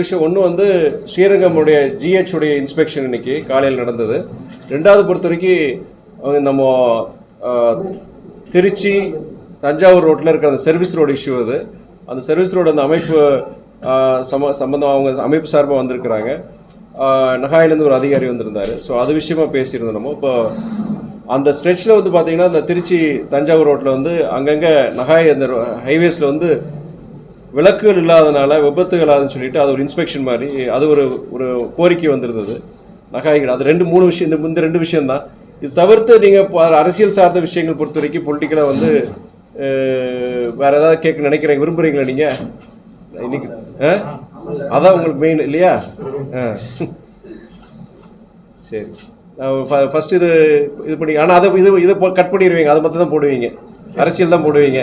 விஷயம். ஒன்று வந்து ஸ்ரீரங்கமுடைய ஜிஹெச் உடைய இன்ஸ்பெக்ஷன் இன்னைக்கு காலையில் நடந்தது. ரெண்டாவது பொறுத்த வரைக்கும் நம்ம திருச்சி தஞ்சாவூர் ரோட்டில் இருக்கிற அந்த சர்வீஸ் ரோடு இஷ்யூ அது. அந்த சர்வீஸ் ரோடு அந்த அமைப்பு சம சம்பந்தம் அவங்க அமைப்பு சார்பாக வந்திருக்கிறாங்க. நகாயிலேருந்து ஒரு அதிகாரி வந்திருந்தார். ஸோ அது விஷயமா பேசியிருந்தோம் நம்ம. இப்போ அந்த ஸ்ட்ரெச்சில் வந்து பார்த்திங்கன்னா இந்த திருச்சி தஞ்சாவூர் ரோட்டில் வந்து அங்கங்கே நகாய் அந்த ஹைவேஸில் வந்து விளக்குகள் இல்லாதனால விபத்துகள் ஆகுதுன்னு சொல்லிட்டு அது ஒரு இன்ஸ்பெக்ஷன் மாதிரி அது ஒரு ஒரு கோரிக்கை வந்திருந்தது. நகாய்கள் அது ரெண்டு மூணு விஷயம் இந்த இந்த ரெண்டு விஷயம்தான். இது தவிர்த்து நீங்கள் அரசியல் சார்ந்த விஷயங்கள் பொறுத்த வரைக்கும் பொலிட்டிக்கலாக வந்து வேறு வேற ஏதாவது கேட்க நினைக்கிறீங்க விரும்புகிறீங்களா நீங்கள் இன்னைக்கு ஆ அதான் உங்களுக்கு மெயின் இல்லையா? ஆ சரி. ஃபர்ஸ்ட் இது இது பண்ணி ஆனால் அதை இது இதை கட் பண்ணிடுவீங்க அதை மட்டும் தான் போடுவீங்க. அரசியல் தான் போடுவீங்க.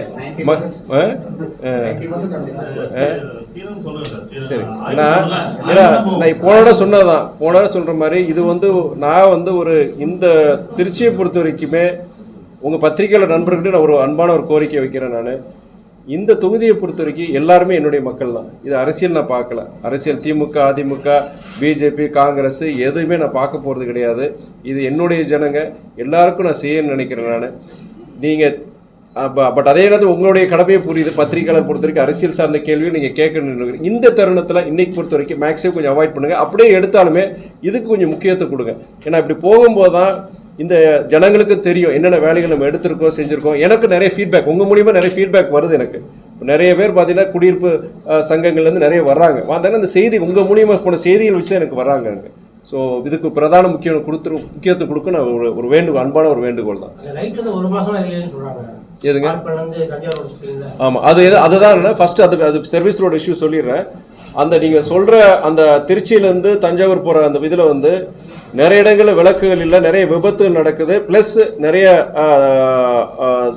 சார் ஆயிரம் ஏன்னா நான் போன தடவை சொன்னதுதான். போன தடவை சொல்ற மாதிரி இது வந்து நான் வந்து ஒரு இந்த திருச்சியை பொறுத்த வரைக்குமே உங்க பத்திரிகையாளர் நண்பர்கிட்ட நான் ஒரு அன்பான ஒரு கோரிக்கை வைக்கிறேன் நான். இந்த தொகுதியை பொறுத்த வரைக்கும் எல்லாருமே என்னுடைய மக்கள் தான். இது அரசியல் நான் பார்க்கல. அரசியல் திமுக அதிமுக பிஜேபி காங்கிரஸ் எதுவுமே நான் பார்க்க போகிறது கிடையாது. இது என்னுடைய ஜனங்க. எல்லாருக்கும் நான் செய்யணும்னு நினைக்கிறேன் நான். நீங்கள் பட் அதே நேரத்தில் உங்களுடைய கடமையை புரியுது. பத்திரிகையாளர் பொறுத்த வரைக்கும் அரசியல் சார்ந்த கேள்வியும் நீங்கள் கேட்கணும் இந்த தருணத்தில் இன்னைக்கு பொறுத்த வரைக்கும் மேக்ஸிமம் கொஞ்சம் அவாய்ட் பண்ணுங்கள் அப்படியே எடுத்தாலுமே இதுக்கு கொஞ்சம் முக்கியத்துவம் கொடுங்க. ஏன்னா இப்படி போகும்போது தான் இந்த ஜனங்களுக்கு தெரியும் என்னென்ன வேலைகள் நம்ம எடுத்திருக்கோம் செஞ்சுருக்கோம். எனக்கு நிறைய ஃபீட்பேக் உங்கள் மூலியமாக நிறைய ஃபீட்பேக் வருது எனக்கு. நிறைய பேர் பார்த்தீங்கன்னா குடியிருப்பு சங்கங்கள்லேருந்து நிறைய வர்றாங்க. வந்தாங்கன்னா அந்த செய்தி உங்கள் மூலியமாக போன செய்திகள் வச்சு தான் எனக்கு வர்றாங்க. எனக்கு ஸோ இதுக்கு பிரதான முக்கியம் கொடுத்துரு முக்கியத்துவம் கொடுக்க நான் ஒரு ஒரு வேண்டுகோள் அன்பான ஒரு வேண்டுகோள் தான். எதுங்க? ஆமாம் அது அதுதான் என்ன ஃபர்ஸ்ட் அது அது சர்வீஸ் ரோடு இஷ்யூ சொல்லிடுறேன். அந்த நீங்கள் சொல்கிற அந்த திருச்சியிலேருந்து தஞ்சாவூர் போகிற அந்த இதில் வந்து நிறைய இடங்களில் விளக்குகள் இல்லை நிறைய விபத்துகள் நடக்குது. ப்ளஸ் நிறைய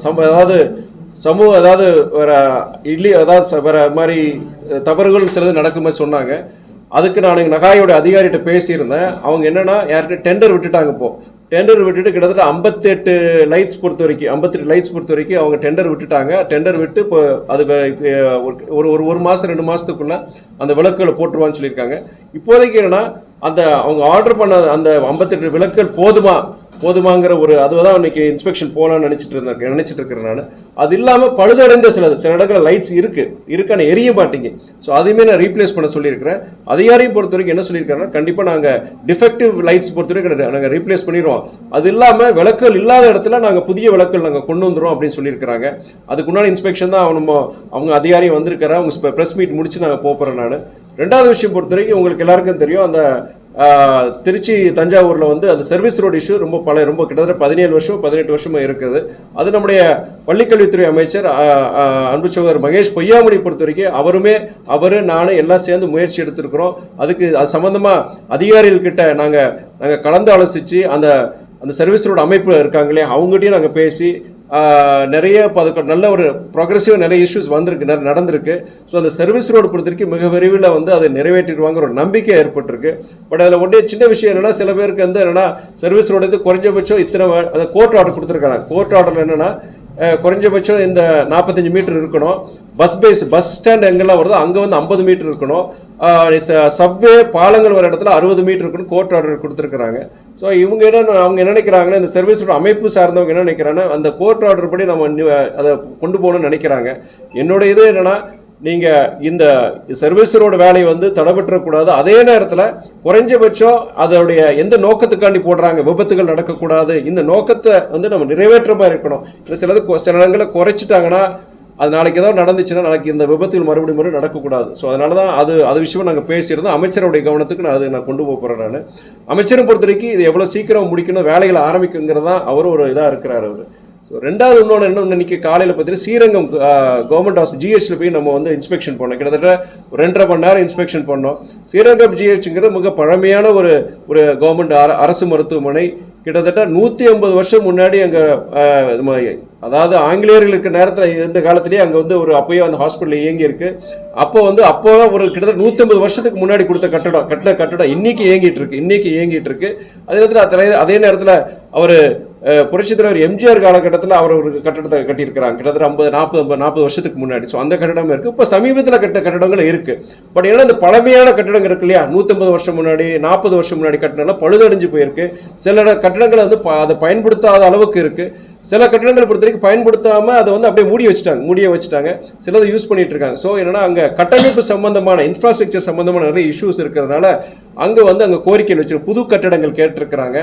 சம அதாவது சமூக அதாவது வேற இட்லி அதாவது வேற மாதிரி தவறுகள் சிலது நடக்கும் மாதிரி சொன்னாங்க. அதுக்கு நான் நகாயோட அதிகாரிகிட்ட பேசியிருந்தேன். அவங்க என்னன்னா யாருக்கு டெண்டர் விட்டுட்டாங்க இப்போ. டெண்டர் விட்டுட்டு கிட்டத்தட்ட ஐம்பத்தெட்டு லைட்ஸ் பொறுத்த வரைக்கும் ஐம்பத்தெட்டு லைட்ஸ் பொறுத்த வரைக்கும் அவங்க டெண்டர் விட்டுட்டாங்க. டெண்டர் விட்டு இப்போ அது ஒரு ஒரு ஒரு மாதம் ரெண்டு மாதத்துக்குள்ளே அந்த விளக்குகளை போட்டுருவான்னு சொல்லியிருக்காங்க. இப்போதைக்கு என்னன்னா அந்த அவங்க ஆர்டர் பண்ண அந்த ஐம்பத்தெட்டு விளக்குகள் போதுமா? போதுமாங்கிற ஒரு அதுதான் இன்னைக்கு இன்ஸ்பெக்ஷன் போகலான்னு நினச்சிட்டு இருந்தேன் நினச்சிட்டு இருக்கிறேன் நான். அது இல்லாமல் பழுதடைந்த சில சில இடங்களில் லைட்ஸ் இருக்குது இருக்கான எரிய மாட்டீங்க. ஸோ அதையுமே நான் ரீப்ளேஸ் பண்ண சொல்லியிருக்கிறேன். அதிகாரியும் பொறுத்த வரைக்கும் என்ன சொல்லியிருக்காங்கன்னா கண்டிப்பாக நாங்கள் டிஃபெக்டிவ் லைட்ஸ் பொறுத்த வரைக்கும் நாங்கள் ரீப்ளேஸ் பண்ணிடுவோம். அது இல்லாமல் விளக்குகள் இல்லாத இடத்துல நாங்கள் புதிய விளக்குகள் நாங்கள் கொண்டு வந்துடும் அப்படின்னு சொல்லியிருக்கிறாங்க. அதுக்குண்டான இன்ஸ்பெக்ஷன் தான் நம்ம அவங்க அதிகாரி வந்திருக்கிறேன் அவங்க ப்ரெஸ் மீட் முடிச்சு நாங்கள் போகிறேன் நான். ரெண்டாவது விஷயம் பொறுத்த வரைக்கும் உங்களுக்கு எல்லாருக்கும் தெரியும். அந்த திருச்சி தஞ்சாவூரில் வந்து அந்த சர்வீஸ் ரோடு இஷ்யூ ரொம்ப பல ரொம்ப கிட்டத்தட்ட பதினேழு வருஷம் பதினெட்டு வருஷமாக இருக்குது. அது நம்முடைய பள்ளிக்கல்வித்துறை அமைச்சர் அன்பு சகோதரர் மகேஷ் பொய்யாமொழி பொறுத்த வரைக்கும் அவருமே அவர் நானும் எல்லாம் சேர்ந்து முயற்சி எடுத்திருக்கிறோம். அதுக்கு அது சம்மந்தமாக அதிகாரிகள்கிட்ட நாங்கள் நாங்கள் கலந்து ஆலோசித்து அந்த அந்த சர்வீஸ் ரோடு அமைப்பு இருக்காங்களே அவங்ககிட்டயும் நாங்கள் பேசி நிறைய இப்போ அதுக்கு நல்ல ஒரு ப்ரோக்ரஸிவாக நிறைய இஷ்யூஸ் வந்திருக்கு நடந்திருக்கு. ஸோ அந்த சர்வீஸ் ரோடு பொறுத்தவரைக்கும் மிக விரைவில் வந்து அதை நிறைவேற்றிடுவாங்கிற ஒரு நம்பிக்கை ஏற்பட்டிருக்கு. பட் அதில் ஒன்றே சின்ன விஷயம் என்னென்னா சில பேருக்கு வந்து என்னென்னா சர்வீஸ் ரோடு வந்து குறைஞ்சபட்சம் இத்தனை அந்த கோர்ட் ஆர்டர் கொடுத்துருக்காங்க. கோர்ட் ஆர்டரில் என்னென்னா குறைஞ்சபட்சம் இந்த நாற்பத்தஞ்சு மீட்டர் இருக்கணும். பஸ் பேஸ் பஸ் ஸ்டாண்ட் எங்கெல்லாம் வருதோ அங்கே வந்து ஐம்பது மீட்டர் இருக்கணும். சப்வே பாலங்கள் வர இடத்துல அறுபது மீட்டர் இருக்கணும் கோர்ட் ஆர்டர் கொடுத்துருக்குறாங்க. ஸோ இவங்க என்ன அவங்க என்ன நினைக்கிறாங்கன்னா இந்த சர்வீஸோட அமைப்பு சார்ந்தவங்க என்ன நினைக்கிறாங்கன்னா அந்த கோர்ட் ஆர்டர் படி நம்ம அதை கொண்டு போகணும்னு நினைக்கிறாங்க. என்னோட இது என்னன்னா நீங்கள் இந்த சர்வீஸரோட வேலையை வந்து தடைபெற்றக்கூடாது அதே நேரத்தில் குறைஞ்சபட்சம் அதோடைய எந்த நோக்கத்துக்காண்டி போடுறாங்க விபத்துகள் நடக்கக்கூடாது. இந்த நோக்கத்தை வந்து நம்ம நிறைவேற்ற மாதிரி இருக்கணும். இல்லை சிலது கொ- சில இடங்களில் குறைச்சிட்டாங்கன்னா அது நாளைக்கு ஏதாவது நடந்துச்சுன்னா நாளைக்கு இந்த விபத்துகள் மறுபடியும் மறுபடியும் நடக்கக்கூடாது. ஸோ அதனால தான் அது அது விஷயம் நாங்கள் பேசியிருந்தோம். அமைச்சருடைய கவனத்துக்கு நான் அது நான் கொண்டு போக போகிறேன் நான். அமைச்சரை பொறுத்த வரைக்கும் இது எவ்வளோ சீக்கிரம் முடிக்கணும் வேலைகளை ஆரம்பிக்குங்கிறது தான் அவரும் ஒரு இதாக இருக்கிறார் அவர். ஸோ ரெண்டாவது இன்னொன்று என்ன இன்னைக்கு காலையில் பார்த்தீங்கன்னா ஸ்ரீரங்கம் கவர்மெண்ட் ஹாஸ்பிட்டல் ஜிஹெச்சில் போய் நம்ம வந்து இன்ஸ்பெக்ஷன் பண்ணோம். கிட்டத்தட்ட ஒரு ரெண்டரை மணி நேரம் இன்ஸ்பெக்ஷன் பண்ணோம். ஸ்ரீரங்கம் ஜிஹெச்ங்கிறது மிக பழமையான ஒரு ஒரு கவர்மெண்ட் அரசு மருத்துவமனை. கிட்டத்தட்ட நூற்றி ஐம்பது வருஷம் முன்னாடி அங்கே அதாவது ஆங்கிலேயர்கள் இருக்கிற நேரத்தில் இருந்த காலத்திலேயே அங்கே வந்து ஒரு அப்போயே அந்த ஹாஸ்பிட்டல் இயங்கி இருக்கு அப்போ வந்து அப்போ ஒரு கிட்டத்தட்ட நூற்றம்பது வருஷத்துக்கு முன்னாடி கொடுத்த கட்டடம் கட்டின கட்டடம் இன்னைக்கு இயங்கிட்டு இருக்கு இன்னைக்கு இயங்கிட்டு இருக்கு அதே நேரத்தில் அதே- அதே நேரத்தில் அவர் புரட்சி தலைவர் எம்ஜிஆர் காலகட்டத்தில் அவர் ஒரு கட்டடத்தை கட்டியிருக்கிறாங்க. கிட்டத்தட்ட ஐம்பது நாற்பது ஐம்பது நாற்பது வருஷத்துக்கு முன்னாடி. ஸோ அந்த கட்டடம் இருக்குது இப்போ சமீபத்தில் கட்ட கட்டடங்கள் இருக்குது பட் ஏன்னா இந்த பழமையான கட்டடங்கள் இருக்கு இல்லையா? நூற்றம்பது வருஷம் முன்னாடி நாற்பது வருஷம் முன்னாடி கட்டினால பழுதடைஞ்சு போயிருக்கு. சில கட்டடங்கள் வந்து ப- அதை பயன்படுத்தாத அளவுக்கு இருக்குது சில கட்டிடங்கள் பொறுத்த வரைக்கும் பயன்படுத்தாமல் அதை வந்து அப்படியே மூடி வச்சுட்டாங்க மூடிய வச்சுட்டாங்க. சிலதை யூஸ் பண்ணிட்டு இருக்காங்க ஸோ என்னன்னா அங்கே கட்டமைப்பு சம்பந்தமான இன்ஃப்ராஸ்ட்ரக்சர் சம்பந்தமான நிறைய இஷ்யூஸ் இருக்கிறதுனால அங்கே வந்து அங்கே கோரிக்கைகள் வச்சு புது கட்டடங்கள் கேட்டிருக்கிறாங்க.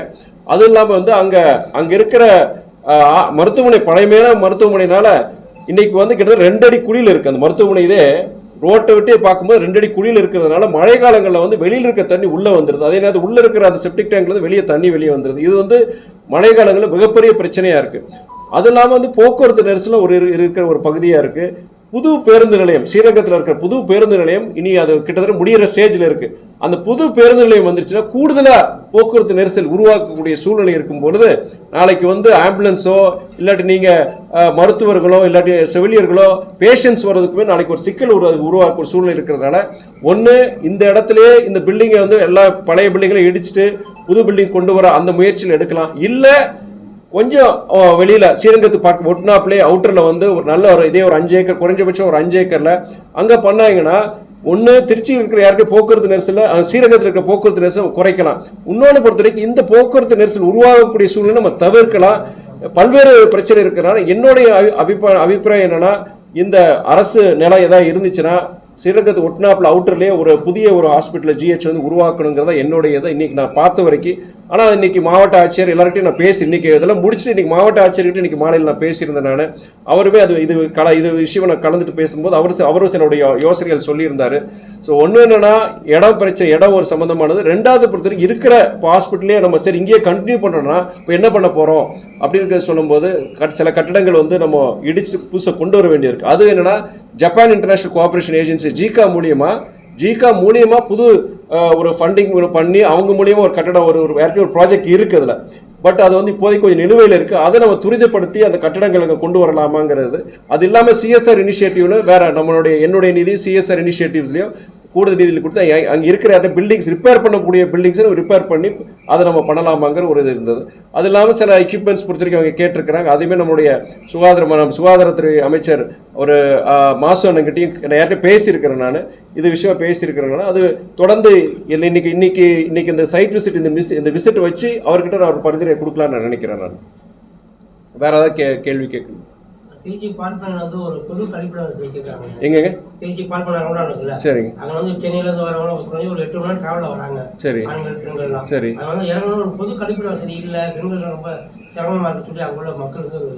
அதுவும் இல்லாமல் வந்து அங்கே அங்கே இருக்கிற மருத்துவமனை பழமையான மருத்துவமனைனால இன்னைக்கு வந்து கிட்டத்தட்ட ரெண்டு அடி குழியில் இருக்குது அந்த மருத்துவமனை இதே ரோட்டை விட்டே பார்க்கும்போது ரெண்டு அடி குழியில் இருக்கிறதுனால மழை காலங்களில் வந்து வெளியில் இருக்க தண்ணி உள்ளே வந்துடுது அதே நேரத்தில் உள்ளே இருக்கிற அந்த செப்டிக் டேங்க்லேருந்து வெளியே தண்ணி வெளியே வந்துடுது இது வந்து மழை காலங்களில் மிகப்பெரிய பிரச்சனையாக இருக்குது அது இல்லாமல் வந்து போக்குவரத்து நெரிசலும் ஒரு இரு- இருக்கிற ஒரு பகுதியாக இருக்குது புது பேருந்து நிலையம் ஸ்ரீரங்கத்தில் இருக்கிற புது பேருந்து நிலையம் இனி அது கிட்டத்தட்ட முடியிற ஸ்டேஜில் இருக்குது அந்த புது பேருந்து நிலையம் வந்துருச்சுன்னா கூடுதலாக போக்குவரத்து நெரிசல் உருவாக்கக்கூடிய சூழ்நிலை இருக்கும் பொழுது நாளைக்கு வந்து ஆம்புலன்ஸோ இல்லாட்டி நீங்கள் மருத்துவர்களோ இல்லாட்டி செவிலியர்களோ பேஷண்ட்ஸ் வர்றதுக்குமே நாளைக்கு ஒரு சிக்கல் உரு உருவாக்க சூழ்நிலை இருக்கிறதுனால ஒன்று இந்த இடத்துலையே இந்த பில்டிங்கை வந்து எல்லா பழைய பில்டிங்களையும் இடிச்சுட்டு புது பில்டிங் கொண்டு வர அந்த முயற்சியில் எடுக்கலாம். இல்லை கொஞ்சம் வெளியில் ஸ்ரீரங்கத்து பார்க்க ஒட்டினாப்லே அவுட்டரில் வந்து ஒரு நல்ல ஒரு இதே ஒரு அஞ்சு ஏக்கர் குறைஞ்சபட்சம் ஒரு அஞ்சு ஏக்கரில் அங்கே பண்ணாங்கன்னா ஒன்று திருச்சியில் இருக்கிற யாருக்கும் போக்குவரத்து நெரிசலில் ஸ்ரீரங்கத்தில் இருக்கிற போக்குவரத்து நெரிசல் குறைக்கலாம். இன்னொன்று பொறுத்த வரைக்கும் இந்த போக்குவரத்து நெரிசல் உருவாகக்கூடிய சூழ்நிலை நம்ம தவிர்க்கலாம். பல்வேறு பிரச்சனை இருக்கிறனால என்னுடைய அபி- அபிப்பா- அபிப்பிராயம் என்னென்னா இந்த அரசு நிலம் ஏதாவது இருந்துச்சுன்னா ஸ்ரீரங்கத்து ஒட்டினாப்பில் அவுட்டர்லேயே ஒரு புதிய ஒரு ஹாஸ்பிட்டல் ஜிஹெச் வந்து உருவாக்கணுங்கிறத என்னுடைய இதை இன்றைக்கி நான் பார்த்த வரைக்கும் ஆனால் இன்னைக்கு மாவட்ட ஆட்சியர் எல்லார்கிட்டையும் நான் பேசி இன்னைக்கு இதெல்லாம் முடிச்சுட்டு இன்றைக்கி மாவட்ட ஆட்சியர்கிட்ட இன்னைக்கு மாலையில் நான் பேசியிருந்தேன் நான். அவருமே அது இது கல இது விஷயம் நான் கலந்துட்டு பேசும்போது அவர் அவரும் சிலருடைய யோசனைகள் சொல்லியிருந்தார். ஸோ ஒன்று என்னென்னா இடம் பிரச்சனை இடம் ஒரு சம்மந்தமானது ரெண்டாவது பொறுத்த வரைக்கும் இருக்கிற இப்போ ஹாஸ்பிட்டலே நம்ம சரி இங்கேயே கண்டினியூ பண்ணுறோன்னா இப்போ என்ன பண்ண போகிறோம் அப்படின்னு சொல்லும்போது கட்- சில கட்டடங்கள் வந்து நம்ம இடிச்சு புதுசாக கொண்டு வர வேண்டியிருக்கு. அது என்னென்னா Japan international cooperation agency JICA மூலியமாக ஜிகா மூலியமாக புது ஒரு ஃபண்டிங் பண்ணி அவங்க மூலியமாக ஒரு கட்டடம் ஒரு ஒரு ஏற்கனவே ஒரு ப்ராஜெக்ட் இருக்குது அதில். பட் அது வந்து இப்போதைக்கு கொஞ்சம் நிலுவையில் இருக்குது அதை நம்ம துரிதப்படுத்தி அந்த கட்டடங்களை அங்கே கொண்டு வரலாமாங்கிறது. அது இல்லாமல் சிஎஸ்ஆர் இனிஷியேட்டிவ்னு வேறு நம்மளுடைய என்னுடைய நிதி சிஎஸ்ஆர் இனிஷியேட்டிவ்ஸ்லையும் கூடுதல் நிதியில் கொடுத்து அங்கே இருக்கிற இருக்கிற பில்டிங்ஸ் ரிப்பேர் பண்ணக்கூடிய பில்டிங்ஸை ரிப்பேர் பண்ணி அதை நம்ம பண்ணலாமாங்கிற ஒரு இது இருந்தது. அது இல்லாமல் சில எக்யூப்மெண்ட்ஸ் பொறுத்த வரைக்கும் அவங்க கேட்டிருக்கிறாங்க. அதுவுமே நம்மளுடைய சுகாதார சுகாதாரத்துறை அமைச்சர் ஒரு ஆஹ், நான் யார்கிட்ட பேசியிருக்கிறேன் நான். இது விஷயமா பேசியிருக்கிறேன் அது தொடர்ந்து இல்லை இன்னைக்கு இன்னைக்கு இன்னைக்கு இந்த சைட் விசிட் இந்த மிஸ் இந்த விசிட் வச்சு அவர்கிட்ட நான் ஒரு பரிந்துரை கொடுக்கலான்னு நான் நினைக்கிறேன் நான். வேற ஏதாவது கே கேள்வி கேட்கணும்? திருச்சி பார்ப்பன வந்து ஒரு பொது கழிப்பிடம் கேட்குறாங்க எங்கங்க? திருச்சி பார்ப்பன ரவுண்டா இருக்குல்ல சரிங்க. அங்க வந்து சென்னையில இருந்து வரவங்க ஒரு எட்டு மணி நேரம் டிராவல்ல வராங்க. சரி. ஆண்கள் பெண்கள்லாம். சரி. அது வந்து இறங்கணும் ஒரு பொது கழிப்பிட வசதி இல்ல. பெண்கள் ரொம்ப சிரமமா இருக்கு சொல்லி அங்க உள்ள மக்களுக்கு ஒரு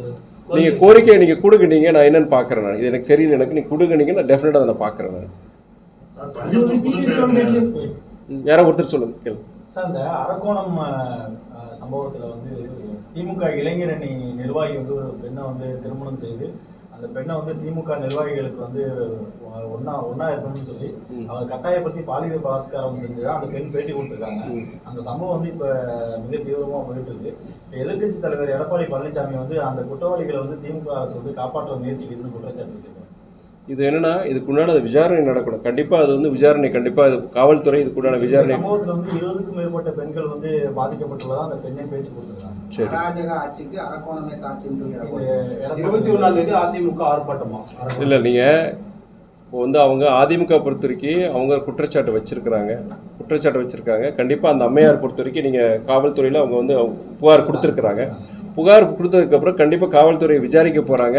நீங்க கோரிக்கை. கோரிக்கையை நீங்க கொடுக்குனீங்க நான் என்னன்னு பார்க்கறேன் நான். இது எனக்கு தெரியல எனக்கு. நீங்க கொடுக்குனீங்க நான் டெஃபினட்டா அதை நான் பார்க்கறேன் நான். யாரோ ஒருத்தர் சொல்லுங்க கேளு சார் இந்த அரக்கோணம் சம்பவத்துல வந்து திமுக இளைஞரணி நிர்வாகி வந்து ஒரு பெண்ணை வந்து திருமணம் செய்து அந்த பெண்ணை வந்து திமுக நிர்வாகிகளுக்கு வந்து ஒ- ஒண்ணா ஒண்ணா இருக்கணும்னு சொல்லி அவர் கட்டாயப்படுத்தி பாலியல் பலாத்காரம் செஞ்சு அந்த பெண் பேட்டி கொடுத்துருக்காங்க. அந்த சம்பவம் வந்து இப்ப மிக தீவிரமா போயிட்டு இருக்கு. இப்ப எதிர்க்கட்சி தலைவர் எடப்பாடி பழனிசாமி வந்து அந்த குற்றவாளிகளை வந்து திமுக அரசு வந்து காப்பாற்ற முயற்சிக்குதுன்னு குற்றச்சாட்டு வச்சிருக்காங்க இது என்னன்னா இதுக்குண்டான விசாரணை நடக்கணும். கண்டிப்பா அது வந்து விசாரணை கண்டிப்பா இது காவல்துறை இதுக்குண்டான இந்த விசாரணை. சம்பவத்துல வந்து இருபதுக்கும் மேற்பட்ட பெண்கள் வந்து பாதிக்கப்பட்டுள்ளதா அந்த பெண்ணை பேட்டி கொடுத்துருக்காங்க. சரி. அராஜக ஆட்சிக்கு அரக்கோணமே எடப்பாடி- இருபத்தி ஒண்ணாம் தேதி அதிமுக ஆர்ப்பாட்டமா? இல்ல நீங்க இப்போ வந்து அவங்க அதிமுக பொறுத்த வரைக்கும் அவங்க குற்றச்சாட்டு வச்சுருக்கிறாங்க. குற்றச்சாட்டு வச்சுருக்காங்க. கண்டிப்பாக அந்த அம்மையார் பொறுத்த வரைக்கும் நீங்கள் காவல்துறையில் அவங்க வந்து புகார் கொடுத்துருக்குறாங்க. புகார் கொடுத்ததுக்கப்புறம் கண்டிப்பாக காவல்துறை விசாரிக்க போகிறாங்க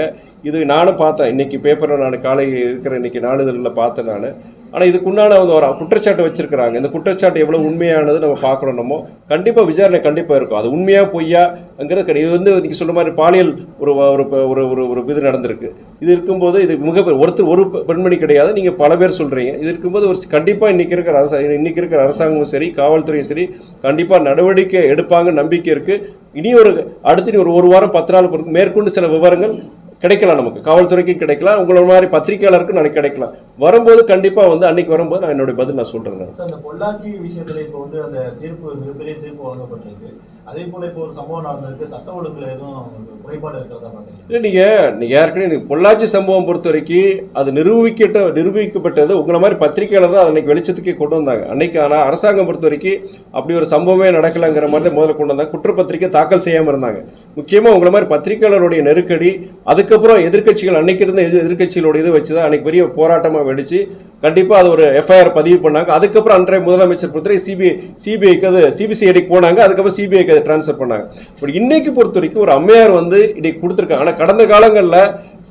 இது நானும் பார்த்தேன். இன்றைக்கி பேப்பரில் நான் காலை இருக்கிற இன்னைக்கு நாளிதழில் பார்த்தேன் நான். ஆனால் இதுக்குண்டான வந்து ஒரு குற்றச்சாட்டு வச்சிருக்கிறாங்க. இந்த குற்றச்சாட்டு எவ்வளோ உண்மையானது நம்ம பார்க்குறோம் நம்ம. கண்டிப்பாக விசாரணை கண்டிப்பாக இருக்கும். அது உண்மையாக பொய்யாங்கிறது கிடையாது. இது வந்து நீங்கள் சொல்ல மாதிரி பாலியல் ஒரு ஒரு ஒரு ஒரு ஒரு இது நடந்திருக்கு. இது இருக்கும்போது இது மிக ஒருத்தர் ஒரு பெண்மணி கிடையாது. நீங்கள் பல பேர் சொல்கிறீங்க இது இருக்கும்போது ஒரு கண்டிப்பாக இன்றைக்கி இருக்கிற அரசா இன்னைக்கு இருக்கிற அரசாங்கமும் சரி காவல்துறையும் சரி கண்டிப்பாக நடவடிக்கை எடுப்பாங்க நம்பிக்கை இருக்குது இனி ஒரு அடுத்து ஒரு ஒரு வாரம் பத்து நாள் மேற்கொண்டு சில விவரங்கள் கிடைக்கலாம் நமக்கு. காவல்துறைக்கும் கிடைக்கலாம். உங்களோட மாதிரி பத்திரிகையாளருக்கும் நாளைக்கு கிடைக்கலாம். வரும்போது கண்டிப்பாக வந்து அன்னைக்கு வரும்போது நான் என்னுடைய பதில் நான் சொல்கிறேன் பொள்ளாச்சி விஷயத்தில் இப்போ வந்து அந்த தீர்ப்பு மிகப்பெரிய தீர்ப்பு வழங்கப்பட்டிருக்கு. அதே போல இப்போ ஒரு சம்பவம் நடந்திருக்கு. சட்ட ஒழுங்குல எதுவும் குறைபாடு இருக்கிறதா இல்லை நீங்கள் நீங்கள் ஏற்கனவே பொள்ளாச்சி சம்பவம் பொறுத்த வரைக்கும் அது நிரூபிக்கட்ட நிரூபிக்கப்பட்டது உங்களை மாதிரி பத்திரிகையாளர் தான் வெளிச்சத்துக்கு கொண்டு வந்தாங்க. அன்னைக்கு ஆனால் அரசாங்கம் பொறுத்த வரைக்கும் அப்படி ஒரு சம்பவமே நடக்கலைங்கிற மாதிரி தான் முதல்ல கொண்டு வந்தாங்க. குற்றப்பத்திரிக்கை தாக்கல் செய்யாமல் இருந்தாங்க. முக்கியமாக உங்களை மாதிரி பத்திரிகையாளருடைய நெருக்கடி அதுக்கப்புறம் எதிர்க்கட்சிகள் அன்னைக்கு இருந்த எதிர் எதிர்க்கட்சிகளோட இது வச்சு தான் அன்னைக்கு பெரிய போராட்டமாக வெடிச்சு கண்டிப்பாக அது ஒரு எஃப்ஐஆர் பதிவு பண்ணாங்க. அதுக்கப்புறம் அன்றைய முதலமைச்சர் பொறுத்தவரை சிபிஐ சிபிஐக்கு அது சிபிசிஐடிக்கு போனாங்க. அதுக்கப்புறம் சிபிஐக்கு அதை டிரான்ஸ்ஃபர் பண்ணாங்க. பட் இன்னைக்கு பொறுத்த வரைக்கும் ஒரு அம்மையார் வந்து இன்னைக்கு கொடுத்துருக்காங்க. ஆனால் கடந்த காலங்களில்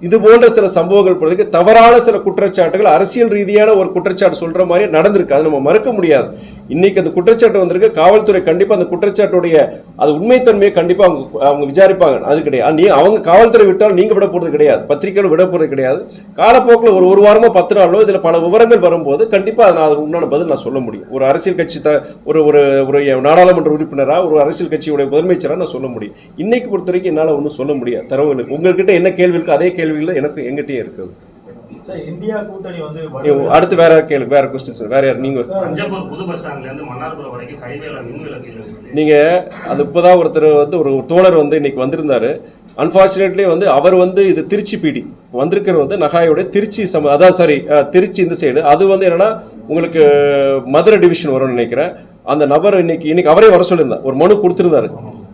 இது போன்ற சில சம்பவங்கள் பொறுத்த தவறான சில குற்றச்சாட்டுகள் அரசியல் ரீதியான ஒரு குற்றச்சாட்டு சொல்கிற மாதிரி நடந்திருக்கு. அதை நம்ம மறுக்க முடியாது. இன்னைக்கு அந்த குற்றச்சாட்டு வந்திருக்கு. காவல்துறை கண்டிப்பாக அந்த குற்றச்சாட்டுடைய அது உண்மைத்தன்மையை கண்டிப்பாக அவங்க அவங்க விசாரிப்பாங்க. அது கிடையாது. நீ அவங்க காவல்துறை விட்டால் நீங்கள் விட போகிறது கிடையாது. பத்திரிகைகள் விட போகிறது கிடையாது. காலப்போக்கில் ஒரு ஒரு வாரமோ பத்து நாளோ இதில் பல விவரங்கள் வரும்போது கண்டிப்பாக நான் அதுக்கு உண்டான பதில் நான் சொல்ல முடியும். ஒரு அரசியல் கட்சி த ஒரு ஒரு ஒரு நாடாளுமன்ற உறுப்பினராக ஒரு அரசியல் கட்சியுடைய முதலமைச்சராக நான் சொல்ல முடியும். இன்னைக்கு பொறுத்த வரைக்கும் என்னால் ஒன்றும் சொல்ல முடியாது. தரவுகளுக்கு உங்கள்கிட்ட என்ன கேள்வி இருக்கோ அதே கேள்விகள் எனக்கு எங்கிட்டயும் இருக்குது. இந்தியா கூட்டணி வந்து அடுத்து வேற கேள்வி வேற கொஸ்டின்ஸ் வேற யார் நீங்க நீங்க அது இப்போதான் ஒருத்தர் வந்து ஒரு தோழர் வந்து இன்னைக்கு வந்திருந்தாரு. அன்ஃபார்ச்சுனேட்லி வந்து அவர் வந்து இது திருச்சி பிடி. வந்திருக்கிற வந்து நகாயோட திருச்சி சம அதான் சாரி திருச்சி இந்த சைடு அது வந்து என்னன்னா உங்களுக்கு மதுரை டிவிஷன் வரும்னு நினைக்கிறேன். அந்த நபர் இன்னைக்கு இன்னைக்கு அவரே வர சொல்லியிருந்தார். ஒரு மனு கொடுத்துருந்தாரு.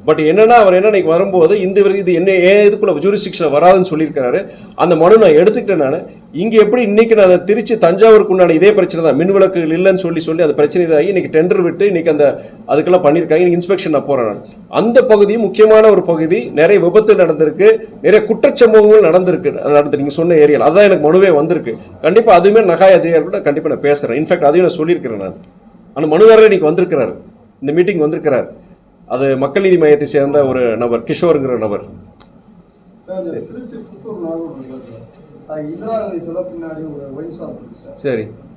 பட் என்னன்னா அவர் என்ன இன்னைக்கு வரும்போது இந்த இது என்ன ஏன் இதுக்குள்ள ஜூரிஸ்டிக்ஷன் வராதுன்னு சொல்லியிருக்காரு அந்த மனு நான் எடுத்துக்கிட்டேன் நான். இங்கே எப்படி இன்னைக்கு நான் திருச்சி தஞ்சாவூருக்கு உண்டான இதே பிரச்சனை தான். மின் விளக்குகள் இல்லைன்னு சொல்லி சொல்லி அது பிரச்சனை இதாகி இன்னைக்கு டெண்டர் விட்டு இன்னைக்கு அந்த அதுக்கெல்லாம் பண்ணியிருக்காங்க. இன்னைக்கு இன்ஸ்பெக்ஷன் நான் போகிறேன் நான். அந்த பகுதி முக்கியமான ஒரு பகுதி. நிறைய விபத்து நடந்திருக்கு. நிறைய குற்றச்சம்பவங்கள் நடந்திருக்கு. நடந்து நீங்கள் சொன்ன ஏரியாவில் அதான் எனக்கு மனுவே வந்திருக்கு. கண்டிப்பாக அதுவுமே நகாய் அதிகாரி கூட கண்டிப்பாக நான் பேசுகிறேன் இன்ஃபேக்ட் அதையும் நான் சொல்லியிருக்கிறேன் நான். ஆனால் மனுதாரர் இன்னைக்கு வந்திருக்கிறார். இந்த மீட்டிங் வந்திருக்கிறார். அது மக்கள் நீதி மையத்தை சேர்ந்த ஒரு நபர் கிஷோருங்கிற நபர். சார்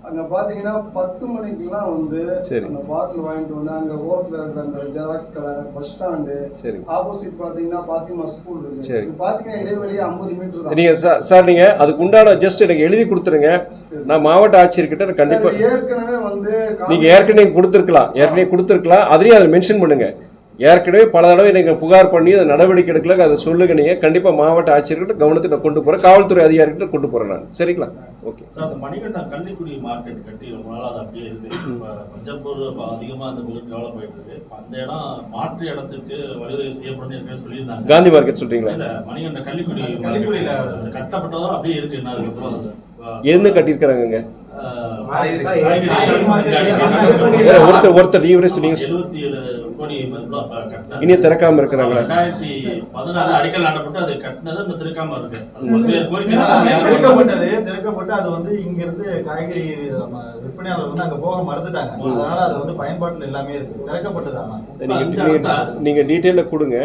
அங்க பாத்தீங்கன்னா பத்து மணிக்கெல்லாம் வந்து சரி. அந்த பாட்டில் வாங்கிட்டு வந்து அங்க ஓரத்துல இருக்கிற அந்த ஜெராக்ஸ் கடை பஸ் ஸ்டாண்டு சரி. ஆப்போசிட் பாத்தீங்கன்னா பாத்திமா ஸ்கூல் இருக்கு. சரி. பாத்தீங்கன்னா இடைவெளி ஐம்பது மீட்டர் நீங்க சார் சார் நீங்க அதுக்கு உண்டான ஜஸ்ட் எனக்கு எழுதி கொடுத்துருங்க. நான் மாவட்ட ஆட்சியர்கிட்ட கண்டிப்பா ஏற்கனவே வந்து நீங்க ஏற்கனவே கொடுத்துருக்கலாம் ஏற்கனவே கொடுத்துருக்கலாம். அதுலயும் அதை மென்ஷன் பண்ணுங்க. ஏற்கனவே பல தடவை நீங்க புகார் பண்ணி அதை நடவடிக்கை எடுக்கல அதை சொல்லுங்க நீங்க கண்டிப்பா மாவட்ட ஆட்சியர்கிட்ட கவனத்துக்கு நான் கொண்டு போறேன். காவல்துறை அதிகாரிகிட்ட கொண்டு போறேன் நான். சரிங்களா? ஓகே. சார் கள்ளிக்குடி மார்க்கெட் கட்டி ரொம்ப நாள் அது அப்படியே இருக்கு இப்ப பஞ்சப்பூர் இப்ப அதிகமா அந்த பகுதி டெவலப் இருக்கு. இப்ப அந்த இடம் மாற்று இடத்துக்கு வழிவகை செய்யப்படும் ஏற்கனவே சொல்லியிருந்தாங்க. காந்தி மார்க்கெட் சொல்றீங்களா? இல்ல கள்ளிக்குடி கள்ளிக்குடியில கட்டப்பட்டதும் அப்படியே இருக்கு. என்ன அதுக்கப்புறம் எந்த கட்டியிருக்கிறாங்க ஒருத்தர் ஒருத்தர் நீவரே சொன்னீங்க. இனியும் திறக்காம இருக்கிறாங்களா? ரெண்டாயிரத்தி பதினாலு அடிக்கல் நாட்டப்பட்டு அது கட்டினது இன்னும் திறக்காம இருக்கு. திறக்கப்பட்டது திறக்கப்பட்டு அது வந்து இங்க இருந்து காய்கறி விற்பனையாளர் வந்து அங்க போக மறந்துட்டாங்க அதனால அது வந்து பயன்பாட்டுல எல்லாமே இருக்கு. திறக்கப்பட்டது ஆனா. நீங்க டீட்டெயில கொடுங்க.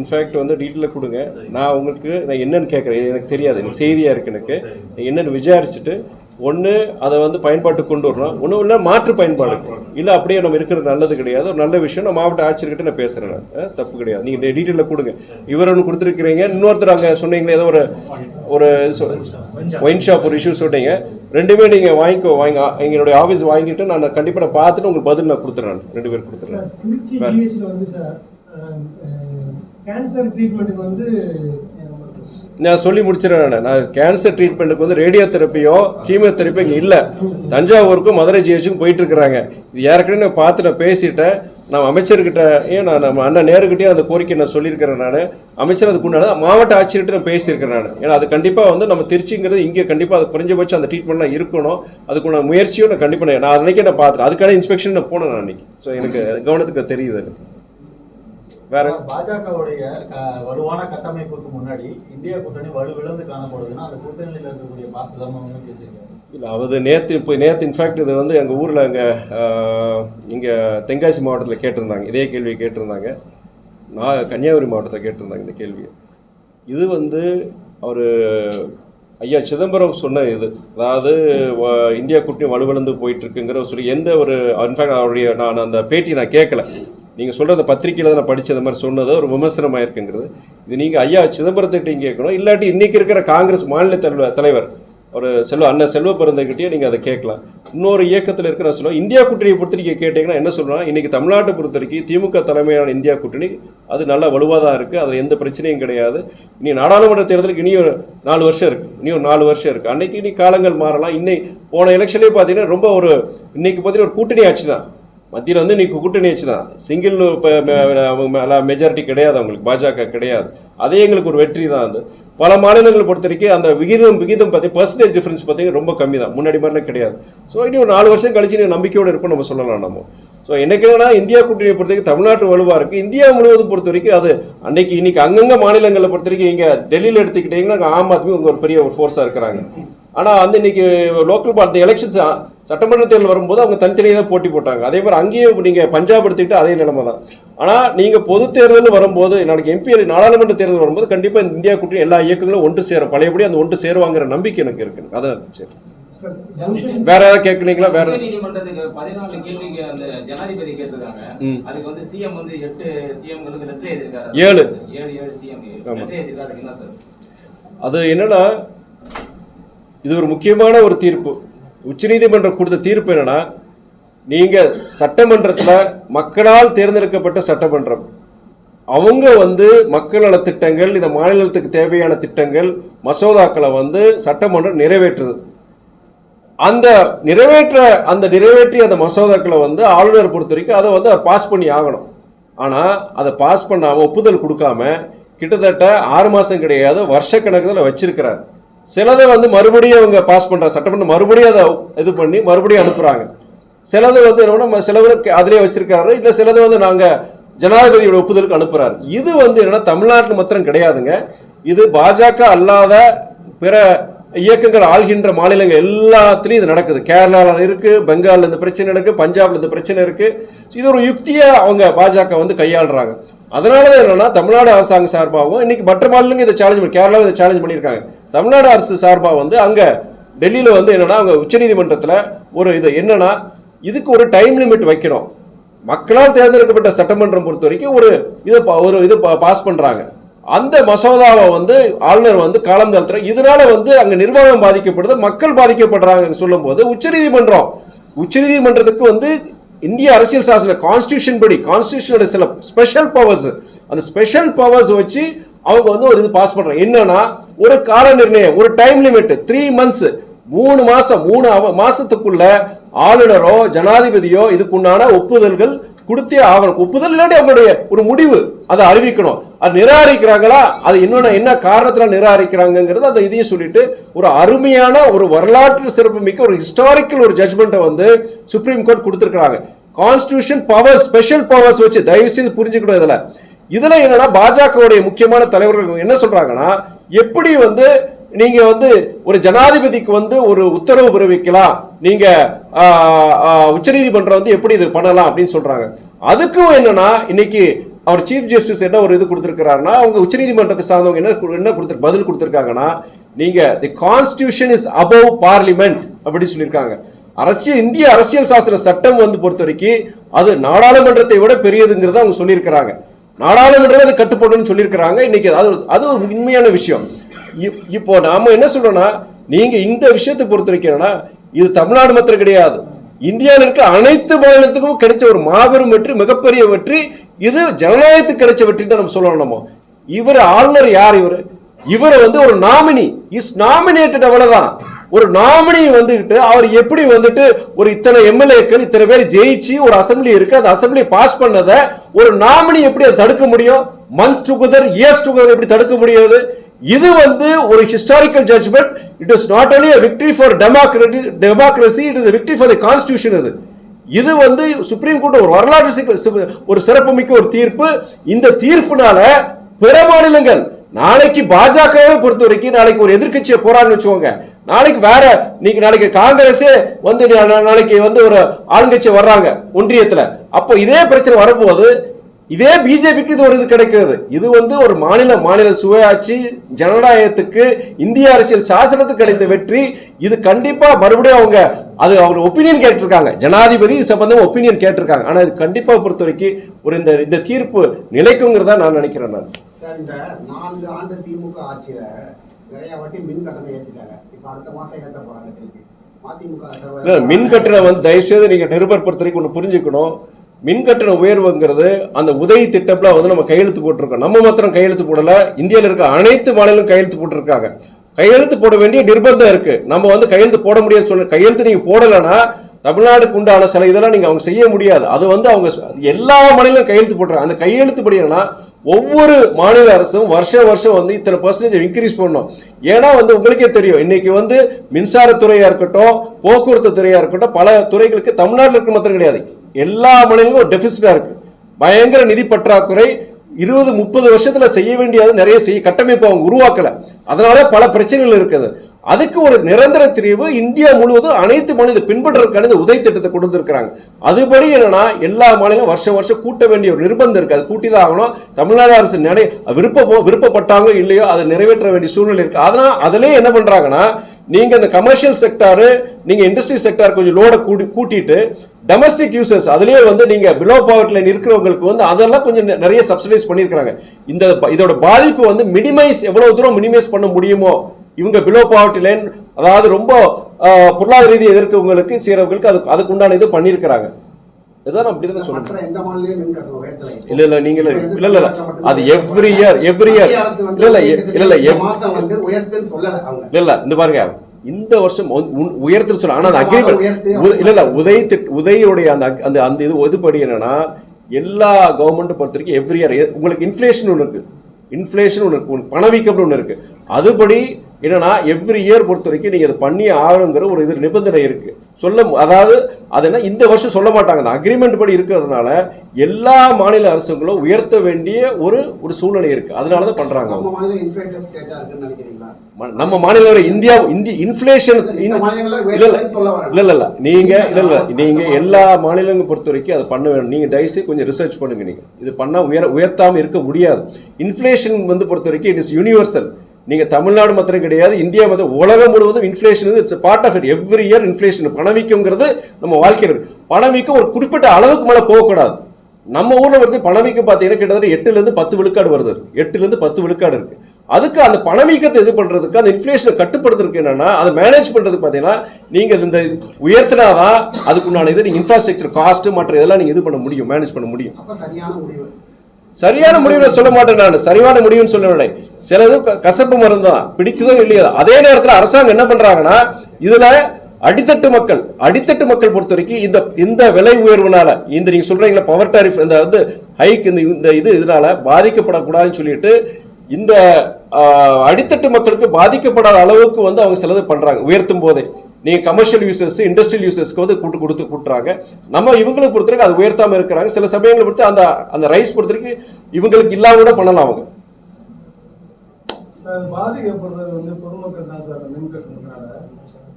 இன்ஃபேக்ட் வந்து டீட்டெயிலில் கொடுங்க. நான் உங்களுக்கு நான் என்னன்னு கேட்குறேன். எனக்கு தெரியாது. எனக்கு செய்தியாக இருக்கு எனக்கு. என்னன்னு விசாரிச்சுட்டு ஒன்று அதை வந்து பயன்பாட்டுக்கு கொண்டு வரணும். ஒன்றும் இல்லை மாற்று பயன்பாடு. இல்லை அப்படியே நம்ம இருக்கிறது நல்லது கிடையாது. ஒரு நல்ல விஷயம் நான் மாவட்ட ஆட்சியர்கிட்ட நான் பேசுகிறேன் நான். தப்பு கிடையாது. நீங்கள் டீட்டெயிலில் கொடுங்க. இவர் ஒன்று கொடுத்துருக்கிறீங்க. இன்னொருத்தர் அங்கே சொன்னீங்களே ஏதோ ஒரு ஒரு ஒயின் ஷாப் ஒரு இஷ்யூ சொன்னீங்க. ரெண்டுமே நீங்கள் வாங்கிக்கோ வாங்க எங்களுடைய ஆஃபீஸ் வாங்கிட்டு நான் கண்டிப்பாக நான் பார்த்துட்டு உங்களுக்கு பதில் நான் கொடுத்துட்றேன் ரெண்டு பேர் கொடுத்துட்றேன் கேன்சர் ட்ரீட்மெண்ட்டுக்கு வந்து நான் சொல்லி முடிச்சிடறேன் நான். நான் கேன்சர் ட்ரீட்மெண்ட்டுக்கு வந்து ரேடியோ தெரப்பியோ கீமோதெரப்பியோ இங்கே இல்லை. தஞ்சாவூருக்கும் மதுரை ஜிஹெச்சுக்கும் போயிட்டு இருக்கிறாங்க. இது ஏற்கனவே நான் பார்த்து நான் பேசிட்டேன். நான் அமைச்சர்கிட்ட ஏன் நான் நம்ம அண்ணன் நேருக்கிட்டே அந்த கோரிக்கை நான் சொல்லியிருக்கிறேன் நான். அமைச்சர் அதுக்கு உண்டான மாவட்ட ஆட்சியர்கிட்ட நான் பேசியிருக்கிறேன் நான். ஏன்னா அது கண்டிப்பாக வந்து நம்ம திருச்சிங்கிறது இங்கே கண்டிப்பாக அது குறைஞ்சபட்சம் அந்த ட்ரீட்மெண்ட்லாம் இருக்கணும். அதுக்குள்ள முயற்சியும் நான் கண்டிப்பாக நான் நான் அன்னைக்கே நான் பார்த்துட்டேன். அதுக்கான இன்ஸ்பெக்ஷன் நான் போனேன் நான் அன்னைக்கு. ஸோ எனக்கு கவனத்துக்கு தெரியுது எனக்கு. வேற பாஜகவுடைய வலுவான கட்டமைப்புக்கு முன்னாடி இந்தியா கூட்டணி வலுவிழந்து காணப்படுதுன்னா அந்த கூட்டணியில் இருக்கக்கூடிய இல்லை அது நேற்று இப்போ நேற்று இன்ஃபேக்ட் இது வந்து எங்கள் ஊரில் அங்கே இங்கே தென்காசி மாவட்டத்தில் கேட்டிருந்தாங்க. இதே கேள்வி கேட்டிருந்தாங்க. நான் கன்னியாகுமரி மாவட்டத்தில் கேட்டிருந்தாங்க இந்த கேள்வி இது வந்து அவர் ஐயா சிதம்பரம் சொன்ன இது. அதாவது இந்தியா கூட்டணி வலுவிழந்து போயிட்டு இருக்குங்கிற சொல்லி எந்த ஒரு இன்ஃபேக்ட் அவருடைய நான் அந்த பேட்டி நான் கேட்கல. நீங்கள் சொல்கிறத பத்திரிக்கையில் நான் படித்தது மாதிரி சொன்னது ஒரு விமர்சனமாக இருக்குங்கிறது இது நீங்கள் ஐயா சிதம்பரத்துக்கிட்டையும் கேட்கணும். இல்லாட்டி இன்றைக்கி இருக்கிற காங்கிரஸ் மாநில தலைவர் தலைவர் ஒரு செல்வ அண்ணன் செல்வ பிறந்தகிட்டே நீங்கள் அதை கேட்கலாம். இன்னொரு இயக்கத்தில் இருக்கிற சொல்லுவோம் இந்தியா கூட்டணியை பொறுத்த வரைக்கும் கேட்டிங்கன்னா என்ன சொல்கிறோம் இன்றைக்கி தமிழ்நாட்டை பொறுத்த வரைக்கும் திமுக தலைமையான இந்தியா கூட்டணி அது நல்லா வலுவாக தான் இருக்குது அதில் எந்த பிரச்சனையும் கிடையாது. இனி நாடாளுமன்ற தேர்தலுக்கு இனி ஒரு நாலு வருஷம் இருக்குது இனி ஒரு நாலு வருஷம் இருக்குது அன்றைக்கி இனி காலங்கள் மாறலாம். இன்னை போன எலெக்ஷன்லேயே பார்த்தீங்கன்னா ரொம்ப ஒரு இன்றைக்கி பார்த்தீங்கன்னா ஒரு கூட்டணி ஆட்சி தான். மத்தியில் வந்து இன்னைக்கு கூட்டணி வச்சு தான் சிங்கிள் மெஜாரிட்டி கிடையாது அவங்களுக்கு பாஜக கிடையாது. அதே எங்களுக்கு ஒரு வெற்றி தான் அது. பல மாநிலங்களை பொறுத்த வரைக்கும் அந்த விகிதம் விகிதம் பற்றி பர்சன்டேஜ் டிஃப்ரென்ஸ் பார்த்தீங்கன்னா ரொம்ப கம்மி தான் முன்னாடி மாதிரிலாம் கிடையாது. ஸோ இனி ஒரு நாலு வருஷம் கழிச்சு நீ நம்பிக்கையோடு இருப்போம் நம்ம சொல்லலாம் நம்ம. ஸோ எனக்கு என்னன்னா இந்தியா கூட்டணியை பொறுத்த வரைக்கும் தமிழ்நாட்டு வலுவாக இருக்குது இந்தியா முழுவதும் பொறுத்த வரைக்கும் அது அன்னைக்கு இன்னைக்கு அங்கங்கே மாநிலங்களை பொறுத்த வரைக்கும் இங்கே டெல்லியில் எடுத்துக்கிட்டிங்கன்னா அங்க ஆம் ஆத்மி ஒரு பெரிய ஒரு ஃபோர்ஸாக இருக்கிறாங்க. ஆனால் வந்து இன்னைக்கு லோக்கல் பார்த்த எலெக்ஷன்ஸ் சட்டமன்ற தேர்தல் வரும்போது அவங்க தனித்தனியாக தான் போட்டி போட்டாங்க. அதே மாதிரி அங்கேயும் நீங்கள் பஞ்சாப் எடுத்துக்கிட்டு அதே நிலைமை தான். ஆனால் நீங்கள் பொது தேர்தல் வரும்போது நாளைக்கு எம்பி நாடாளுமன்ற தேர்தல் வரும்போது கண்டிப்பாக இந்தியா கூட்டணி எல்லா இயக்கங்களும் ஒன்று சேரும். பழையபடி அந்த ஒன்று சேருவாங்கிற நம்பிக்கை எனக்கு இருக்கு. அதான் சரி. வேற ஏதாவது கேட்குறீங்களா? வேற நீதிமன்றத்துக்கு பதினாலு கேள்விக்கு அந்த ஜனாதிபதி கேட்டிருக்காங்க. ம். அதுக்கு வந்து சிஎம் வந்து எட்டு சிஎம்களுக்கு லெட்டர் எழுதிருக்காரு ஏழு. ஏழு ஏழு சிஎம். லெட்டர் என்ன சார்? அது என்னன்னா இது ஒரு முக்கியமான ஒரு தீர்ப்பு. உச்சநீதிமன்றம் கொடுத்த தீர்ப்பு என்னன்னா நீங்கள் சட்டமன்றத்தில் மக்களால் தேர்ந்தெடுக்கப்பட்ட சட்டமன்றம். அவங்க வந்து மக்கள் நல திட்டங்கள் இந்த மாநிலத்துக்கு தேவையான திட்டங்கள் மசோதாக்களை வந்து சட்டமன்றம் நிறைவேற்றுது. அந்த நிறைவேற்ற அந்த நிறைவேற்றிய அந்த மசோதாக்களை வந்து ஆளுநர் பொறுத்த வரைக்கும் அதை வந்து அவர் பாஸ் பண்ணி ஆகணும். ஆனால் அதை பாஸ் பண்ணாமல் ஒப்புதல் கொடுக்காம கிட்டத்தட்ட ஆறு மாதம் கிடையாது வருஷக்கணக்கில் வச்சிருக்கிறார். சிலதை வந்து மறுபடியும் அவங்க பாஸ் பண்ணுறாங்க சட்டமன்றம் மறுபடியும் அதை இது பண்ணி மறுபடியும் அனுப்புகிறாங்க சிலது வந்து என்னன்னா சிலவருக்கு அதிலே வச்சிருக்காரு. இல்லை சிலது வந்து நாங்கள் ஜனாதிபதியோட ஒப்புதலுக்கு அனுப்புறாரு. இது வந்து என்னன்னா தமிழ்நாட்டில் மாத்திரம் கிடையாதுங்க. இது பாஜக அல்லாத பிற இயக்கங்கள் ஆள்கின்ற மாநிலங்கள் எல்லாத்துலேயும் இது நடக்குது. கேரளாவில் இருக்குது பெங்காலில் இந்த பிரச்சனை இருக்குது பஞ்சாப்ல இந்த பிரச்சனை இருக்குது இது ஒரு யுக்தியை அவங்க பாஜக வந்து கையாளுறாங்க. அதனால தான் என்னன்னா தமிழ்நாடு அரசாங்கம் சார்பாகவும் இன்னைக்கு மற்ற மாநிலங்கள் இதை சேலஞ்ச் பண்ணி கேரளாவில் இதை சேலஞ்ச் பண்ணியிருக்காங்க. தமிழ்நாடு அரசு சார்பாக வந்து அங்கே டெல்லியில் வந்து என்னென்னா அங்கே உச்சநீதிமன்றத்தில் ஒரு இது என்னன்னா இதுக்கு ஒரு டைம் லிமிட் வைக்கணும். மக்களால் தேர்ந்தெடுக்கப்பட்ட சட்டமன்றம் பொறுத்த வரைக்கும் ஒரு இதை பா- ஒரு இது பாஸ் பண்ணுறாங்க அந்த மசோதாவை வந்து ஆளுநர் வந்து காலம் தாழ்த்துற இதனால வந்து அங்கே நிர்வாகம் பாதிக்கப்படுது மக்கள் பாதிக்கப்படுறாங்கன்னு சொல்லும்போது உச்சநீதிமன்றம் உச்சநீதிமன்றத்துக்கு வந்து இந்திய அரசியல் சாசன கான்ஸ்டியூஷன் படி கான்ஸ்டியூஷனோட சில ஸ்பெஷல் பவர்ஸ் அந்த ஸ்பெஷல் பவர்ஸ் வச்சு அவங்க வந்து ஒரு இது பாஸ் பண்றாங்க. என்னன்னா ஒரு கால நிர்ணயம் ஒரு டைம் லிமிட் த்ரீ மந்த்ஸ் மூணு மாசம் மூணு மாசத்துக்குள்ள ஆளுநரோ ஜனாதிபதியோ இதுக்குண்டான ஒப்புதல்கள் கொடுத்தே ஆகணும். ஒப்புதல் இல்லாட்டி அவங்களுடைய ஒரு முடிவு அதை அறிவிக்கணும். அது நிராகரிக்கிறாங்களா? அது இன்னொன்னு என்ன காரணத்துல நிராகரிக்கிறாங்கிறது அந்த இதையும் சொல்லிட்டு ஒரு அருமையான ஒரு வரலாற்று சிறப்புமிக்க ஒரு ஹிஸ்டாரிக்கல் ஒரு ஜட்மெண்ட்டை வந்து சுப்ரீம் கோர்ட் கொடுத்துருக்குறாங்க. கான்ஸ்டியூஷன் பவர் ஸ்பெஷல் பவர்ஸ் வச்சு தயவு செய்து புரிஞ்சுக்கணும் இதில். இதுல என்னன்னா பாஜகவுடைய முக்கியமான தலைவர்கள் என்ன சொல்றாங்கன்னா எப்படி வந்து நீங்க வந்து ஒரு ஜனாதிபதிக்கு வந்து ஒரு உத்தரவு பிறப்பிக்கலாம் நீங்க உச்சநீதிமன்றம் வந்து எப்படி இது பண்ணலாம் அப்படின்னு சொல்றாங்க. அதுக்கும் என்னன்னா இன்னைக்கு அவர் சீஃப் ஜஸ்டிஸ் என்ன ஒரு இது கொடுத்திருக்கிறாருன்னா அவங்க உச்சநீதிமன்றத்தை சார்ந்தவங்க என்ன என்ன கொடுத்து பதில் கொடுத்துருக்காங்கன்னா நீங்க the constitution is above parliament அப்படின்னு சொல்லியிருக்காங்க. அரசியல் இந்திய அரசியல் சாசன சட்டம் வந்து பொறுத்த வரைக்கும் அது நாடாளுமன்றத்தை விட பெரியதுங்கிறத அவங்க சொல்லியிருக்கிறாங்க. நாடாளுமன்றம் அது கட்டுப்படணும்னு சொல்லியிருக்கிறாங்க. இன்னைக்கு அது அது ஒரு உண்மையான விஷயம். இப்- இப்போ நாம என்ன சொல்றோம்னா நீங்க இந்த விஷயத்தை பொறுத்த வரைக்கும் இது தமிழ்நாடு மாத்திரம் கிடையாது. இந்தியாவில் இருக்க அனைத்து மாநிலத்துக்கும் கிடைச்ச ஒரு மாபெரும் வெற்றி மிகப்பெரிய வெற்றி இது ஜனநாயகத்துக்கு கிடைச்ச வெற்றி தான் நம்ம சொல்லணும் நம்ம. இவர் ஆளுநர் யார் இவர்? இவர் வந்து ஒரு நாமினி. இஸ் நாமினேட்டட் அவ்வளவுதான். ஒரு நாமினி வந்துகிட்டு அவர் எப்படி வந்துட்டு ஒரு இத்தனை எம்எல்ஏக்கள் இத்தனை பேர் ஜெயிச்சு ஒரு அசம்பிளி இருக்கு அந்த அசம்பிளி பாஸ் பண்ணதை ஒரு நாமினி எப்படி அதை தடுக்க முடியும்? மந்த்ஸ் டுகெதர் இயர்ஸ் டுகெதர் எப்படி தடுக்க முடியாது? இது வந்து ஒரு historical judgement it is not only victory for for democracy democracy it is a victory for இது இது வந்து சுப்ரீம் கோர்ட் ஒரு வரலாற்று ஒரு சிறப்புமிக்க ஒரு தீர்ப்பு. இந்த தீர்ப்புனால பிற மாநிலங்கள் நாளைக்கு பாஜகவை பொறுத்த வரைக்கும் நாளைக்கு ஒரு எதிர்க்கட்சியை போறான்னு வச்சுக்கோங்க. நாளைக்கு வேற நீங்க நாளைக்கு காங்கிரஸே வந்து நாளைக்கு வந்து ஒரு ஆளுங்கட்சி வர்றாங்க ஒன்றியத்தில். அப்போ இதே பிரச்சனை வரும்போது இதே பிஜேபிக்கு இது ஒரு இது கிடைக்கிறது. இது வந்து ஒரு மாநில மாநில சுயாட்சி ஜனநாயகத்துக்கு இந்திய அரசியல் சாசனத்துக்கு கிடைத்த வெற்றி. இது கண்டிப்பாக மறுபடியும் அவங்க அது அவங்க ஒப்பீனியன் கேட்டிருக்காங்க. ஜனாதிபதி இது சம்பந்தமாக ஒப்பீனியன் கேட்டிருக்காங்க. ஆனால் இது கண்டிப்பாக பொறுத்த வரைக்கும் ஒரு இந்த இந்த தீர்ப்பு நிலைக்குங்கிறதா நான் நினைக்கிறேன் நான். நிறைய வாட்டி மின் கட்டணம் ஏத்திட்டாங்க. இப்ப அடுத்த மாசம் ஏத்த போறாங்க திருப்பி. மதிமுக மின் கட்டணம் வந்து தயவுசெய்து நீங்க நிருபர் பொறுத்த வரைக்கும் ஒன்று புரிஞ்சுக்கணும். மின் கட்டண உயர்வுங்கிறது அந்த உதவி திட்டம்ல வந்து நம்ம கையெழுத்து போட்டிருக்கோம். நம்ம மாத்திரம் கையெழுத்து போடல. இந்தியாவில் இருக்க அனைத்து மாநிலம் கையெழுத்து போட்டிருக்காங்க. கையெழுத்து போட வேண்டிய நிர்பந்தம் இருக்கு. நம்ம வந்து கையெழுத்து போட முடியாது சொல்ல. கையெழுத்து நீங்க போடலைன்னா தமிழ்நாடுக்கு உண்டான சில இதெல்லாம் நீங்கள் அவங்க செய்ய முடியாது. அது வந்து அவங்க அது எல்லா மாநிலம் கையெழுத்து போட்டுறாங்க. அந்த கையெழுத்து படிங்கன்னா ஒவ்வொரு மாநில அரசும் வருஷம் வருஷம் வந்து இத்தனை பர்சன்டேஜ் இன்க்ரீஸ் பண்ணணும். ஏன்னா வந்து உங்களுக்கே தெரியும் இன்னைக்கு வந்து மின்சாரத்துறையாக இருக்கட்டும் போக்குவரத்து துறையாக இருக்கட்டும் பல துறைகளுக்கு தமிழ்நாட்டில் இருக்க மாத்திரம் கிடையாது. எல்லா மாநிலங்களும் ஒரு டெபிசிட்டா இருக்குது பயங்கர நிதி பற்றாக்குறை இருபது முப்பது வருஷத்தில் செய்ய வேண்டியது நிறைய செய்ய கட்டமைப்பு அவங்க உருவாக்கலை. அதனால பல பிரச்சனைகள் இருக்குது. அதுக்கு ஒரு நிரந்தர தீர்வு இந்தியா முழுவதும் அனைத்து மாநில பின்பற்றுறதுக்கான இந்த உதவி திட்டத்தை கொண்டு வந்திருக்கிறாங்க. அதுபடி என்னன்னா எல்லா மாநிலம் வருஷம் வருஷம் கூட்ட வேண்டிய ஒரு நிர்பந்தம் இருக்கு. அது கூட்டி தான் ஆகணும். தமிழ்நாடு அரசு நினை விருப்பமோ விருப்பப்பட்டாங்க இல்லையோ அதை நிறைவேற்ற வேண்டிய சூழ்நிலை இருக்கு. அதனால் அதிலே என்ன பண்றாங்கன்னா நீங்க இந்த கமர்ஷியல் செக்டாரு நீங்க இண்டஸ்ட்ரி செக்டார் கொஞ்சம் லோட கூட்டி கூட்டிட்டு டொமஸ்டிக் யூசர்ஸ் அதுலேயே வந்து நீங்க பிலோ பவர் லைன் இருக்கிறவங்களுக்கு வந்து அதெல்லாம் கொஞ்சம் நிறைய சப்சிடைஸ் பண்ணியிருக்காங்க இந்த இதோட பாதிப்பு வந்து மினிமைஸ் எவ்வளவு தூரம் மினிமைஸ் பண்ண முடியுமோ இவங்க பிலோ பாவர்ட்டி லைன் அதாவது ரொம்ப பொருளாதார ரீதியை எதிர்க்கவங்களுக்கு செய்யறவங்களுக்கு அது அதுக்கு உண்டான இது பண்ணியிருக்கிறாங்க. மின் கட்டணம் உயர்த்தலை. இல்ல இல்ல நீங்க இல்ல இல்ல அது எவ்ரி இயர் எவ்ரி இயர் இல்ல இல்ல இல்ல இல்ல இல்ல இல்ல இந்த பாருங்க. இந்த வருஷம் உ- உ- உயர்த்துன்னு சொல்ல ஆனா அந்த இந்த மாதம் அக்ரிமெண்ட் உயர்த்து, இல்ல இல்ல உதய் உதயுடைய அந்த அந்த அந்த இது இதுபடி என்னன்னா எல்லா கவர்மெண்ட் பொறுத்த வரைக்கும் எவ்ரி இயர் உங்களுக்கு இன்ஃப்ளேஷன் ஒன்று இருக்கு. இன்ஃப்ளேஷன் ஒன்று இருக்கு பணவீக்கம்னு ஒன்று இருக்கு. அதுபடி என்னன்னா எவ்ரி இயர் பொறுத்த வரைக்கும் நீங்க அதை பண்ணி ஆகணுங்கிற ஒரு இது நிபந்தனை இருக்கு. சொல்ல அதாவது அது என்ன இந்த வருஷம் சொல்ல மாட்டாங்க. அந்த அக்ரிமெண்ட் படி இருக்கிறதுனால எல்லா மாநில அரசுகளும் உயர்த்த வேண்டிய ஒரு ஒரு சூழ்நிலை இருக்கு. அதனால தான் பண்றாங்க. நம்ம மாநிலம் இன்ஃபிளேட்டட் ஸ்டேட்டா இருக்குன்னு நினைக்கிறீங்களா? ம- நம்ம மாநிலம் இந்தியா இந்திய இன்ஃப்ளேஷன் இல்ல இல்ல. இல்ல இல்ல இல்ல இல்ல இல்ல. நீங்க எல்லா மாநிலங்களும் பொறுத்த வரைக்கும் அதை பண்ண வேணும். நீங்க தயவுசெய்து கொஞ்சம் ரிசர்ச் பண்ணுங்க நீங்க. இது பண்ணா உயர உயர்த்தாம இருக்க முடியாது. இன்ஃப்ளேஷன் வந்து பொறுத்த வரைக்கும் இட் இஸ் யூனிவர்சல் நீங்கள் தமிழ்நாடு மாத்திரம் கிடையாது இந்தியா மாத்திரம் உலகம் முழுவதும் inflation it's part of it every year inflation பணவீக்கங்கிறது நம்ம வாழ்க்கையில் பணவீக்கம் ஒரு குறிப்பிட்ட அளவுக்கு மேலே போகக்கூடாது. நம்ம ஊரில் வந்து பணவீக்கம் பார்த்தீங்கன்னா கிட்டத்தட்ட எட்டுலேருந்து பத்து விழுக்காடு வருது. எட்டுலேருந்து பத்து விழுக்காடு இருக்குது அதுக்கு அந்த பணவீக்கத்தை இது பண்ணுறதுக்கு அந்த இன்ஃப்ளேஷனை கட்டுப்படுத்துறதுக்கு என்னன்னா அதை மேனேஜ் பண்ணுறதுக்கு பார்த்தீங்கன்னா நீங்கள் இந்த உயர்த்தினாதான் அதுக்குண்டான இது நீங்கள் இன்ஃப்ராஸ்ட்ரக்சர் காஸ்ட்டு மற்ற இதெல்லாம் நீங்கள் இது பண்ண முடியும் மேனேஜ் பண்ண முடியும். சரியான முடிவு சொல்ல மாட்டேன் நான். சரியான முடிவுன்னு சொல்லவில்லை சிலது க- கசப்பு மருந்து தான் பிடிக்குதோ இல்லையோ அதே நேரத்தில் அரசாங்கம் என்ன பண்றாங்கன்னா இதுல அடித்தட்டு மக்கள் அடித்தட்டு மக்கள் பொறுத்த வரைக்கும் இந்த இந்த விலை உயர்வுனால இந்த நீங்க சொல்றீங்களா பவர் டாரிஃப் இந்த வந்து ஹைக் இந்த இந்த இது இதனால பாதிக்கப்படக்கூடாதுன்னு சொல்லிட்டு இந்த அடித்தட்டு மக்களுக்கு பாதிக்கப்படாத அளவுக்கு வந்து அவங்க சிலது பண்றாங்க உயர்த்தும் போதே. நீங்க கமர்ஷியல் யூசர்ஸ் இண்டஸ்ட்ரியல் யூசர்ஸ்க்கு வந்து கூட்டு கொடுத்து கூட்டுறாங்க. நம்ம இவங்களை பொறுத்தவரைக்கும் அது உயர்த்தாம இருக்கிறாங்க. சில சமயங்களை பொறுத்து அந்த அந்த ரைஸ் பொறுத்த வரைக்கும் இவங்களுக்கு இல்லாம கூட பண்ணலாம் அவங்க. சார் பாதிக்கப்படுறது வந்து பொதுமக்கள் தான் சார் மின் கட்டணத்தினால.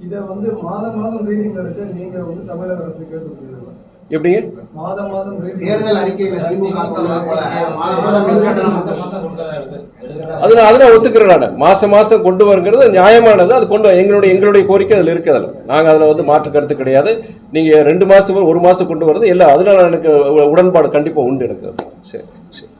இதை வந்து மாதம் மாதம் ரீடிங் எடுக்க நீங்க வந்து தமிழக அரசு கேட்டுக்கொள்வீங்க எப்படிங்க? மாதம் மாதம் தேர்தல் அறிக்கையில திமுக மாதம் அதில் ஒத்துக்கிறேன் நான். மாசம் மாசம் கொண்டு வருங்கிறது நியாயமானது அது கொண்டு எங்களுடைய எங்களுடைய கோரிக்கை அதில் இருக்குது அதில். நாங்கள் அதில் வந்து மாற்று கருத்து கிடையாது. நீங்கள் ரெண்டு மாதத்துக்கு ஒரு மாதம் கொண்டு வரது இல்லை அதில் எனக்கு உடன்பாடு கண்டிப்பாக உண்டு எனக்கு. சரி சரி.